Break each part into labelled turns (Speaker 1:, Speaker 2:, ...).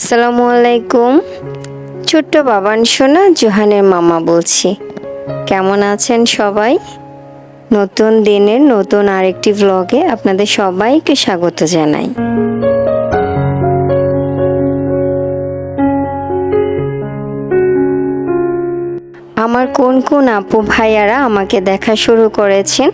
Speaker 1: আসসালামু আলাইকুম। ছোট্ট বাবান সোনা, জোহানের মামা বলছি। কেমন আছেন সবাই? নতুন দিনের নতুন আরেকটি ব্লগে আপনাদের সবাইকে স্বাগত জানাই। আমার কোন কোন আপু ভাইয়ারা আমাকে দেখা শুরু করেছেন,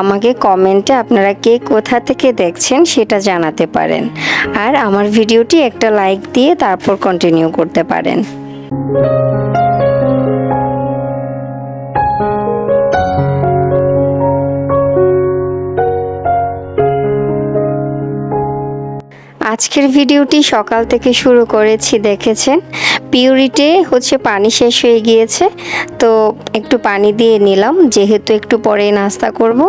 Speaker 1: আমাকে কমেন্টে আপনারা কে কোথা থেকে দেখছেন সেটা জানাতে পারেন। আর আমার ভিডিওটি একটা লাইক দিয়ে তারপর কন্টিনিউ করতে পারেন। আজকের ভিডিওটি সকাল থেকে শুরু করেছি, দেখেছেন? পিউরিটে হচ্ছে পানি শেষ হয়ে গিয়েছে, তো একটু পানি দিয়ে নিলাম। যেহেতু একটু পরে নাস্তা করব,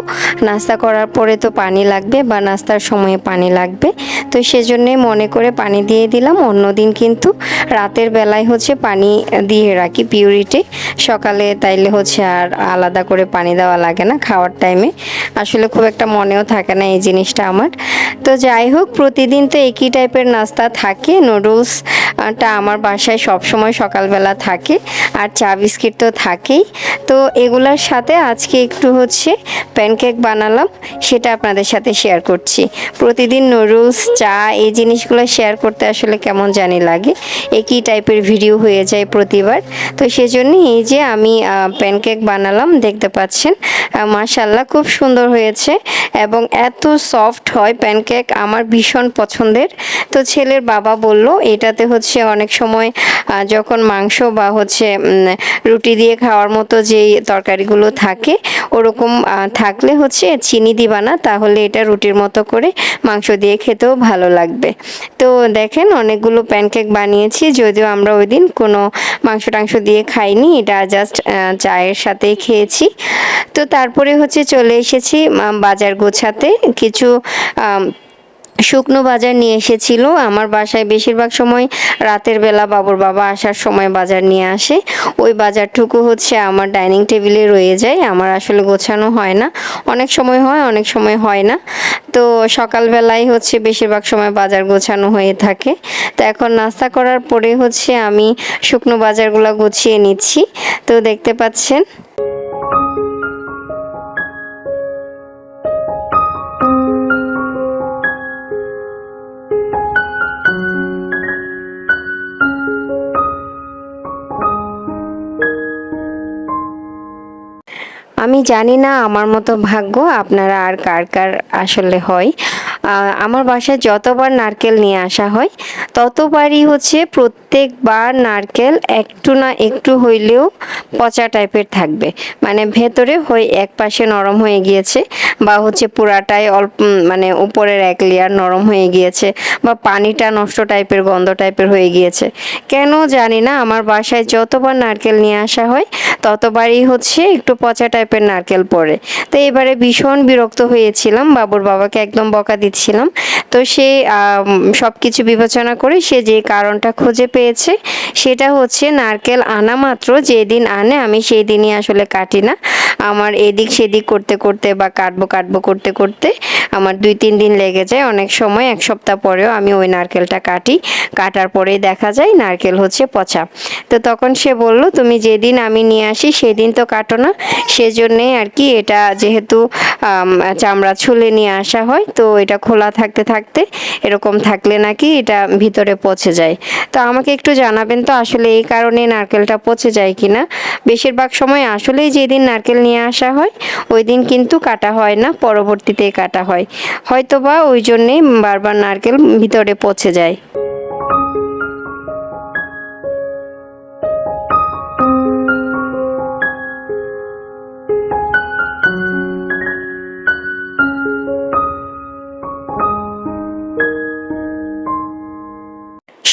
Speaker 1: নাস্তা করার পরে তো পানি লাগবে বা নাস্তার সময়ে পানি লাগবে। তো সেজন্যে মনে করে পানি দিয়ে দিলাম, অন্যদিন কিন্তু রাতের বেলায় হচ্ছে পানি দিয়ে রাখি পিউরিটে সকালে তাইলে হচ্ছে আর আলাদা করে পানি দেওয়া লাগে না খাওয়ার টাইমে আসলে খুব একটা মনেও থাকে না এই জিনিসটা আমার। তো যাই হোক, প্রতিদিন তো একই টাইপের নাস্তা থাকে নুডলসটা আমার বাসায় সবসময় সকালবেলা থাকে, আর চা বিস্কিট তো থাকেই। তো এগুলার সাথে আজকে একটু হচ্ছে প্যানকেক বানালাম, সেটা আপনাদের সাথে শেয়ার করছি। প্রতিদিন নুডলস চা, এই জিনিসগুলো শেয়ার করতে আসলে কেমন জানি লাগে। একই টাইপের ভিডিও হয়ে যায় প্রতিবার। তো সেজন্য এই যে আমি প্যানকেক বানালাম, দেখতে পাচ্ছেন মাশাল্লাহ খুব সুন্দর হয়েছে। এবং এত সফট হয় প্যানকেক আমার ভীষণ পছন্দের। তো ছেলের বাবা বলল, এটাতে হচ্ছে অনেক সময় যখন মাংস বা হচ্ছে রুটি দিয়ে খাওয়ার মতো যেই তরকারিগুলো থাকে, ওরকম থাকলে হচ্ছে চিনি দিবা না, তাহলে এটা রুটির মতো করে মাংস দিয়ে খেতেও ভালো লাগবে। তো দেখেন অনেকগুলো প্যানকেক বানিয়েছি, যদিও আমরা ওই দিন কোনো মাংস টাংস দিয়ে খাইনি, এটা জাস্ট চায়ের সাথেই খেয়েছি। তো তারপরে হচ্ছে চলে এসেছি বাজার গোছাতে। কিছু শুকনো বাজার নিয়ে এসেছিল। আমার বাসায় বেশিরভাগ সময় রাতের বেলা বাবুর বাবা আসার সময় বাজার নিয়ে আসে। ওই বাজারটুকু হচ্ছে আমার ডাইনিং টেবিলে রয়ে যায়। আমার আসলে গোছানো হয় না। অনেক সময় হয়, অনেক সময় হয় না। তো সকালবেলায় হচ্ছে বেশিরভাগ সময় বাজার গোছানো হয়ে থাকে। তো এখন নাস্তা করার পরে হচ্ছে আমি শুকনো বাজারগুলো গুছিয়ে নিচ্ছি। তো দেখতে পাচ্ছেন। আমি জানি না আমার মতো ভাগ্য আপনারা আর কার কার আসলে হয়। আমার বাসায় যতবার নারকেল নিয়ে আসা হয়, ততবারই হচ্ছে প্রত্যেকবার নারকেল একটু না একটু হইলেও পচা টাইপের থাকবে। মানে ভেতরে হয়ে এক পাশে নরম হয়ে গিয়েছে বা হচ্ছে পুরাটাই অল্প মানে উপরের এক লেয়ার নরম হয়ে গিয়েছে বা পানিটা নষ্ট টাইপের, গন্ধ টাইপের হয়ে গিয়েছে। কেন জানি না, আমার বাসায় যতবার নারকেল নিয়ে আসা হয়, ততবারই হচ্ছে একটু পচা টাইপের নারকেল পড়ে। তো এবারে ভীষণ বিরক্ত হয়েছিলাম, বাবুর বাবাকে একদম বকা দিচ্ছিলাম তো সে সব কিছু বিবেচনা করে সে যে কারণটা খুঁজে পেয়েছে, সেটা হচ্ছে নারকেল আনা মাত্র, যেদিন আনে আমি সেই দিনই আসলে কাটি না। আমার এদিক সেদিক করতে করতে বা কাটবো কাটবো করতে করতে আমার দুই, তিন দিন লেগে যায়। অনেক সময়, এক সপ্তাহ পরেও আমি ওই নারকেলটা কাটি। কাটার পরেই দেখা যায় নারকেল হচ্ছে পচা। তো তখন সে বলল, তুমি যেদিন আমি নিয়ে আসি, সেদিন তো কাটো না। সেজন্যে আর কি এটা যেহেতু চামড়া ছুলে নিয়ে আসা হয়, তো এটা খোলা থাকতে থাকতে, এরকম থাকলে নাকি এটা ভিতরে পচে যায়। তো আমাকে একটু জানাবেন তো আসলে এই কারণে নারকেলটা পচে যায় কিনা? বেশিরভাগ সময় আসলেই যেদিন নারকেল নিয়ে আসা হয়, ওই দিন কিন্তু কাটা হয় না, পরবর্তীতে কাটা হয়। হয়তোবা ওই জন্যে বারবার নারকেল ভিতরে পচে যায়।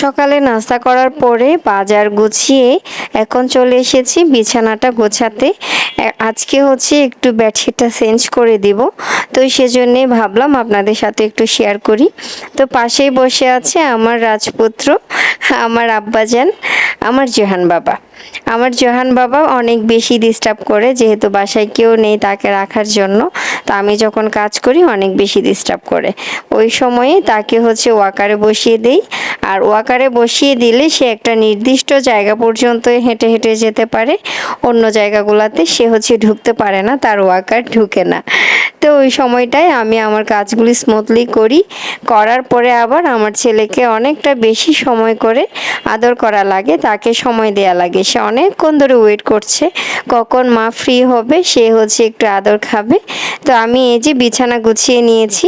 Speaker 1: সকালে নাস্তা করার পরে বাজার গুছিয়ে এখন চলে এসেছি বিছানাটা গোছাতে। আজকে হচ্ছে একটু বেডশিটটা চেঞ্জ করে দিব। তো সেজন্যে ভাবলাম আপনাদের সাথে একটু শেয়ার করি। তো পাশেই বসে আছে আমার রাজপুত্র, আমার আব্বাজান, আমার জোহান বাবা। আমার জোহান বাবা অনেক বেশি ডিস্টার্ব করে, যেহেতু বাসায় কেউ নেই তাকে রাখার জন্য। তো আমি যখন কাজ করি অনেক বেশি ডিস্টার্ব করে। ওই সময়ে তাকে হচ্ছে ওয়াকারে বসিয়ে দেই। আর ওয়াকারে বসিয়ে দিলে সে একটা নির্দিষ্ট জায়গা পর্যন্ত হেঁটে হেঁটে যেতে পারে। অন্য জায়গাগুলোতে সে হচ্ছে ঢুকতে পারে না, তার ওয়াকার ঢুকে না। তো ওই সময়টায় আমি আমার কাজগুলি স্মুথলি করি। করার পরে আবার আমার ছেলেকে অনেকটা বেশি সময় করে আদর করা লাগে, তাকে সময় দেয়া লাগে। সে অনেকক্ষণ ধরে ওয়েট করছে, কখন মা ফ্রি হবে সে হচ্ছে একটু আদর খাবে। তো আমি এই যে বিছানা গুছিয়ে নিয়েছি,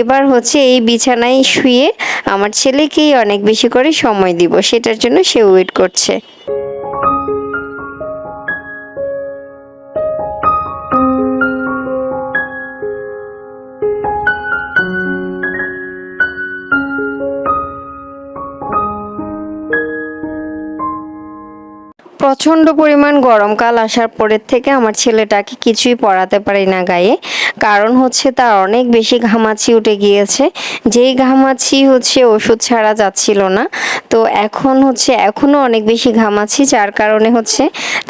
Speaker 1: এবার হচ্ছে এই বিছানায় শুয়ে আমার ছেলেকেই অনেক বেশি করে সময় দিব সেটার জন্য সে ওয়েট করছে। প্রচণ্ড পরিমাণ গরমকাল আসার পরের থেকে আমার ছেলেটাকে কিছুই পরাতে পারি না গায়ে। কারণ হচ্ছে তার অনেক বেশি ঘামাচি উঠে গিয়েছে। যেই ঘামাচি হচ্ছে ওষুধ ছাড়া যাচ্ছিল না। তো এখন হচ্ছে, এখনও অনেক বেশি ঘামাচি, যার কারণে হচ্ছে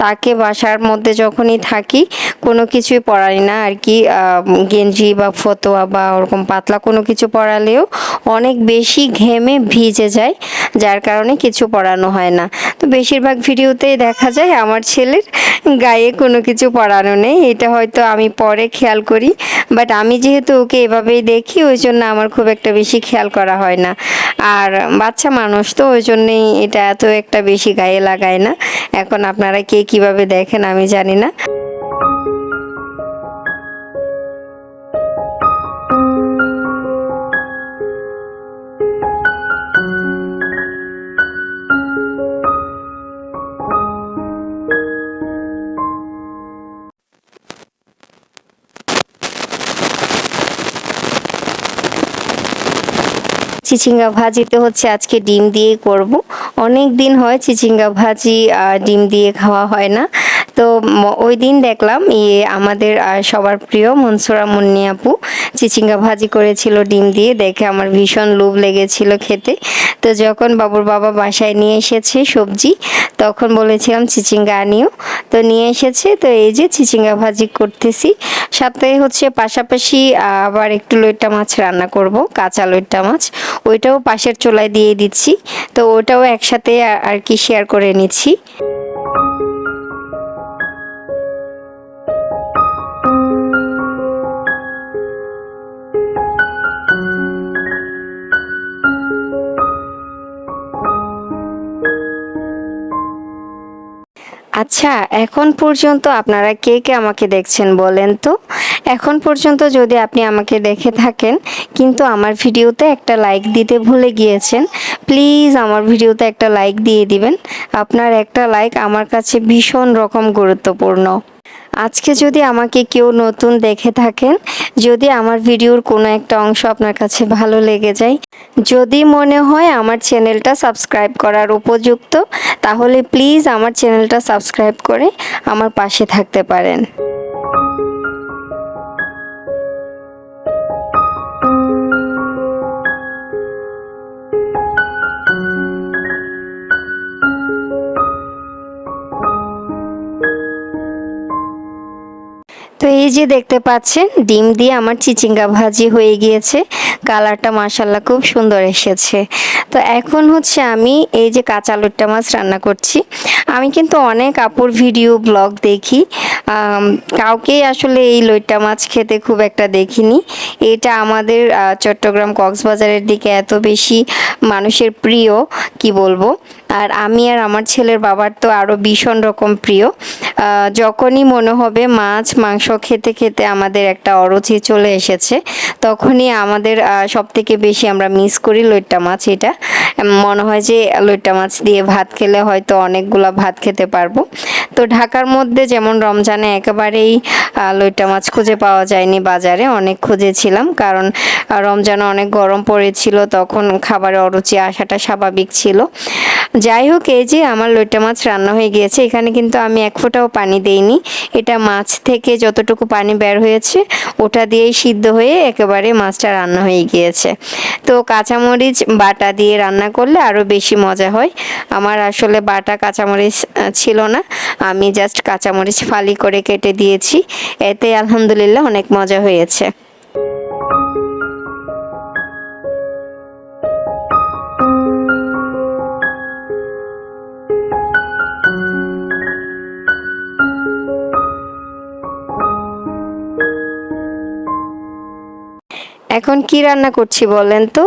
Speaker 1: তাকে বাসার মধ্যে যখনই থাকি, কোনো কিছুই পরাই না। আর কি গেঞ্জি বা ফতোয়া বা ওরকম পাতলা কোনো কিছু পরালেও অনেক বেশি ঘেমে ভিজে যায়, যার কারণে কিছু পরানো হয় না। তো বেশিরভাগ ভিডিওতেই দেখা যায় আমার ছেলের গায়ে কোনো কিছু পরানো নেই। এটা হয়তো আমি পরে খেয়াল করি বাট আমি যেহেতু ওকে এভাবেই দেখি, ওই জন্য আমার খুব একটা বেশি খেয়াল করা হয় না। আর বাচ্চা মানুষ তো, ওই জন্যেই এটা এত একটা বেশি গায়ে লাগায় না। এখন আপনারা কে কীভাবে দেখেন আমি জানি না। চিচিঙ্গা ভাজিতে হচ্ছে আজকে ডিম দিয়ে করব। অনেক দিন হয় চিচিঙ্গা ভাজি ডিম দিয়ে খাওয়া হয় না। তো ওই দিন দেখলাম ইয়ে আমাদের সবার প্রিয় মনসুরা মুন্নি আপু। চিচিঙ্গা ভাজি করেছিল, ডিম দিয়ে। দেখে আমার ভীষণ লোভ লেগেছিল খেতে। তো যখন বাবুর বাবা বাসায় নিয়ে এসেছে সবজি, তখন বলেছিলাম, চিচিঙ্গা আনিও। তো নিয়ে এসেছে। তো এই যে চিচিঙ্গা ভাজি করতেছি। সাথে হচ্ছে পাশাপাশি আবার একটু লইট্টা মাছ রান্না করব, কাঁচা লইট্টা মাছ। ওইটাও পাশের চোলায় দিয়ে দিচ্ছি। তো ওটাও একসাথে আর কি শেয়ার করে নিচ্ছি। আচ্ছা এখন পর্যন্ত আপনারা কে কে আমাকে দেখছেন বলেন তো? এখন পর্যন্ত যদি আপনি আমাকে দেখে থাকেন, কিন্তু আমার ভিডিওতে একটা লাইক দিতে ভুলে গিয়েছেন প্লিজ আমার ভিডিওতে একটা লাইক দিয়ে দিবেন। আপনার একটা লাইক আমার কাছে ভীষণ রকম গুরুত্বপূর্ণ। আজকে যদি আমাকে কেউ নতুন দেখে থাকেন, যদি আমার ভিডিওর কোনো একটা অংশ আপনার কাছে ভালো লেগে যায়, যদি মনে হয় আমার চ্যানেলটা সাবস্ক্রাইব করার উপযুক্ত, তাহলে প্লিজ আমার চ্যানেলটা সাবস্ক্রাইব করে আমার পাশে থাকতে পারেন। তো এই যে দেখতে পাচ্ছেন, ডিম দিয়ে আমার চিচিঙ্গা ভাজি হয়ে গিয়েছে। কালারটা মাসাল্লাহ খুব সুন্দর এসেছে। তো এখন হচ্ছে আমি এই যে কাঁচা লুট্টা মাছ রান্না করছি। আমি কিন্তু অনেক আপুর ভিডিও, ব্লগ দেখি। কাউকেই আসলে এই লইট্টা মাছ খেতে খুব একটা দেখিনি। এটা আমাদের চট্টগ্রাম কক্সবাজারের দিকে এত বেশি মানুষের প্রিয়, কি বলব? আর আমি আর আমার ছেলের বাবার তো আরও ভীষণ রকম প্রিয়। যখনই মনে হবে মাছ, মাংস খেতে খেতে আমাদের একটা অরুচি চলে এসেছে, তখনই আমাদের সব থেকে বেশি আমরা মিস করি লইট্টা মাছ এটা। মনে হয় যে লইট্টা মাছ দিয়ে ভাত খেলে হয়তো অনেকগুলা ভাত খেতে পারব। তো ঢাকার মধ্যে যেমন রমজানে একেবারেই লইট্টা মাছ খুঁজে পাওয়া যায়নি বাজারে, অনেক খুঁজেছিলাম। কারণ রমজানে অনেক গরম পড়েছিল, তখন খাবারে অরুচি আসাটা স্বাভাবিক ছিল। যাই হোক এই যে আমার লইটা মাছ রান্না হয়ে গিয়েছে, এখানে কিন্তু আমি এক ফোঁটাও পানি দেইনি। এটা মাছ থেকে যতটুকু পানি বের হয়েছে, ওটা দিয়েই সিদ্ধ হয়ে একেবারে মাছটা রান্না হয়ে গিয়েছে। তো কাঁচামরিচ বাটা দিয়ে রান্না করলে আরও বেশি মজা হয়। আমার আসলে বাটা কাঁচামরিচ ছিল না। আমি জাস্ট কাঁচামরিচ ফালি করে কেটে দিয়েছি। এতে আলহামদুলিল্লাহ অনেক মজা হয়েছে। এখন কি রান্না করছি বলেন তো?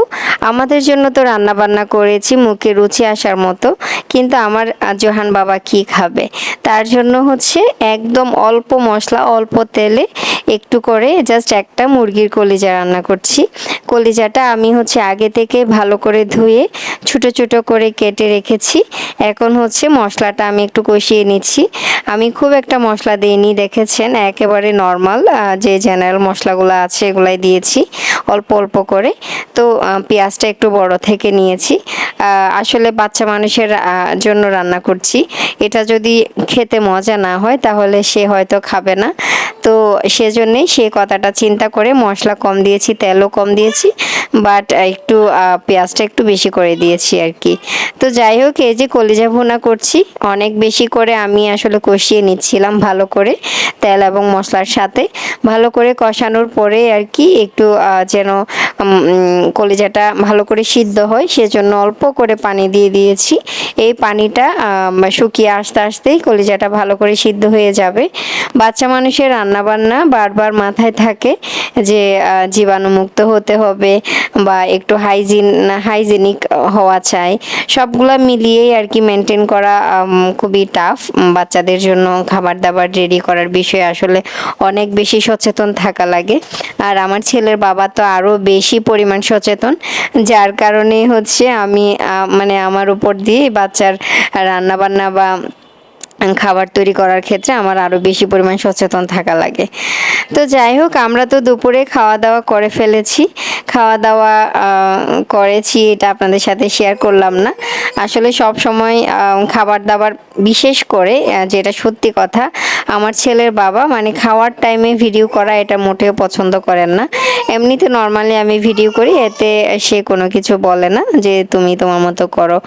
Speaker 1: আমাদের জন্য তো রান্না বান্না করেছি, মুখে রুচি আসার মতো। কিন্তু আমার জোহান বাবা কি খাবে? তার জন্য হচ্ছে একদম অল্প মশলা, অল্প তেলে একটু করে জাস্ট একটা মুরগির কলিজা রান্না করছি। কলিজাটা আমি হচ্ছে আগে থেকে ভালো করে ধুয়ে, ছোট ছোট করে কেটে রেখেছি। এখন হচ্ছে মশলাটা আমি একটু কষিয়ে নিচ্ছি। আমি খুব একটা মশলা দিইনি, দেখেছেন? একেবারে নর্মাল যে জেনারেল মশলাগুলো আছে, এগুলাই দিয়েছি। অল্প অল্প করে। তো পেঁয়াজটা একটু বড় থেকে নিয়েছি। আসলে বাচ্চা মানুষের জন্য রান্না করছি। এটা যদি খেতে মজা না হয়, তাহলে সে হয়তো খাবে না। তো সেজন্যে সে কথাটা চিন্তা করে মশলা কম দিয়েছি, তেলও কম দিয়েছি বাট একটু পেঁয়াজটা একটু বেশি করে দিয়েছি আর কি। তো যাই হোক, এই যে কলিজা ভুনা করছি, অনেক বেশি করে আমি আসলে কষিয়ে নিচ্ছিলাম ভালো করে তেল এবং মশলার সাথে। ভালো করে কষানোর পরে আর কি একটু যেন কলিজাটা ভালো করে সিদ্ধ হয়, সেজন্য অল্প করে পানি দিয়ে দিয়েছি। এই পানিটা শুকিয়ে আস্তে আস্তেই কলিজাটা ভালো করে সিদ্ধ হয়ে যাবে। বাচ্চা মানুষের রান্নাবান্না বারবার মাথায় থাকে যে জীবাণুমুক্ত হতে হবে বা একটু হাইজিন, হাইজেনিক হওয়া চাই। সবগুলা মিলিয়েই আর কি মেনটেন করা খুবই টাফ। বাচ্চাদের জন্য খাবার দাবার রেডি করার বিষয়ে আসলে অনেক বেশি সচেতন থাকা লাগে। আর আমার ছেলের বাবা তো আরও বেশি পরিমাণ সচেতন। যার কারণে হচ্ছে আমি মানে আমার উপর দিয়ে বাচ্চার রান্না বান্না বা খাবার তৈরি করার ক্ষেত্রে আমার আরও বেশি পরিমাণ সচেতন থাকা লাগে। তো যাই হোক, আমরা তো দুপুরে খাওয়া দাওয়া করে ফেলেছি। খাওয়া দাওয়া করেছি, এটা আপনাদের সাথে শেয়ার করলাম না। আসলে সব সময় খাবার দাবার বিশেষ করে যেটা সত্যি কথা আমার ছেলের বাবা মানে খাওয়ার টাইমে ভিডিও করা এটা মোটেও পছন্দ করেন না। এমনিতে নর্মালি আমি ভিডিও করি, এতে সে কোনো কিছু বলে না যে, তুমি তোমার মতো করো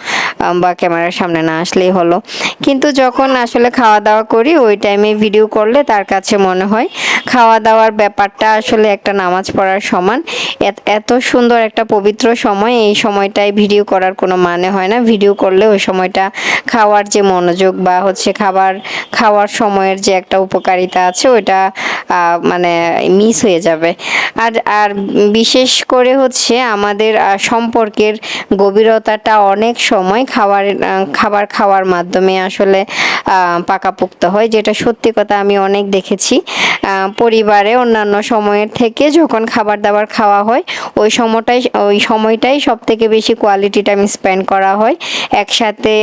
Speaker 1: বা ক্যামেরার সামনে না আসলেই হলো। কিন্তু যখন আসলে খাওয়া দাওয়া করি, ওই টাইমে ভিডিও করলে তার কাছে মনে হয় খাওয়া দাওয়ার ব্যাপারটা আসলে একটা নামাজ পড়ার সমান। এত- সুন্দর একটা পবিত্র সময়, এই সময়টায় ভিডিও করার কোনো মানে হয় না। ভিডিও করলে ওই সময়টা খাওয়ার যে মনোযোগ বা হচ্ছে খাবার খাওয়ার সময়ের যে একটা উপকারিতা আছে, ওইটা মানে মিস হয়ে যাবে। আর আর বিশেষ করে হচ্ছে আমাদের সম্পর্কের গভীরতাটা অনেক সময় খাবার খাবার খাওয়ার মাধ্যমে আসলে পাকাপোক্ত হয়, যেটা সত্যি কথা আমি অনেক দেখেছি। পরিবারে অন্যান্য সময়ের থেকে যখন খাবার দাবার খাওয়া হয়, ওই সময়টাই ওই সময়টাই সব থেকে বেশি কোয়ালিটি টাইম স্পেন্ড করা হয়। একসাথে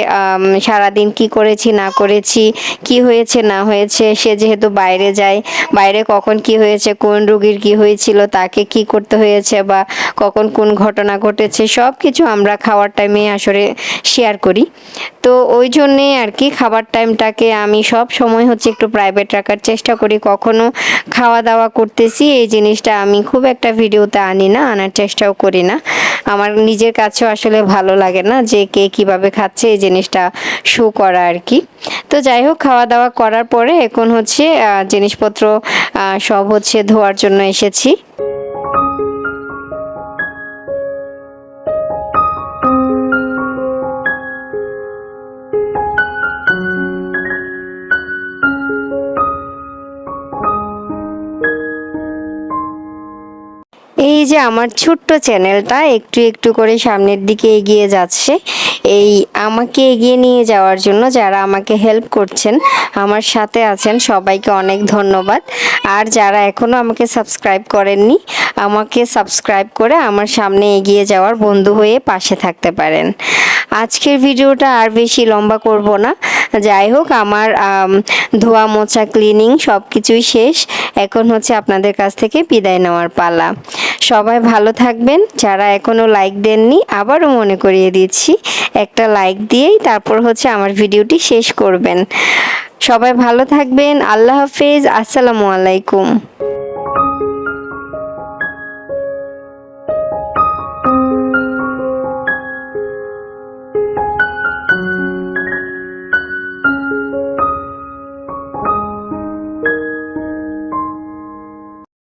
Speaker 1: সারাদিন কি করেছি, না করেছি, কি হয়েছে, না হয়েছে, সে যেহেতু বাইরে যায়, বাইরে কখন কি হয়েছে, কোন রোগীর কি হয়েছিল, তাকে কি করতে হয়েছে বা কখন কোন ঘটনা ঘটেছে সব কিছু আমরা খাওয়ার টাইমে আসলে শেয়ার করি। তো ওই জন্যে আর কি খাবার টাইমটাকে আমি সব সময় হচ্ছে একটু প্রাইভেট রাখার চেষ্টা করি। কখনো খাওয়া দাওয়া করতেছি, এই জিনিসটা আমি খুব একটা ভিডিওতে আনি না, আনার চেষ্টাও করি না। আমার নিজের কাছেও আসলে ভালো লাগে না যে কে কীভাবে খাচ্ছে এই জিনিসটা শো করা আর কি। তো যাই হোক খাওয়া দাওয়া করার পরে এখন হচ্ছে জিনিসপত্র সব হচ্ছে ধোয়ার জন্য এসেছি। এই যে আমার ছোট্ট চ্যানেলটা একটু একটু করে সামনের দিকে এগিয়ে যাচ্ছে। এই আমাকে এগিয়ে নিয়ে যাওয়ার জন্য যারা আমাকে হেল্প করছেন আমার সাথে আছেন সবাইকে অনেক ধন্যবাদ। আর যারা এখনও আমাকে সাবস্ক্রাইব করেননি আমাকে সাবস্ক্রাইব করে আমার সামনে এগিয়ে যাওয়ার বন্ধু হয়ে পাশে থাকতে পারেন। আজকের ভিডিওটা আর বেশি লম্বা করব না। যাই হোক আমার আম, ধোয়া মোছা ক্লিনিং সব কিছুই শেষ। এখন হচ্ছে আপনাদের কাছ থেকে বিদায় নেওয়ার পালা। সবাই ভালো থাকবেন। যারা এখনও লাইক দেননি, আবারও মনে করিয়ে দিচ্ছি, একটা লাইক দিয়েই তারপর হচ্ছে আমার ভিডিওটি শেষ করবেন। সবাই ভালো থাকবেন, আল্লাহ হাফেজ, আসসালামু আলাইকুম।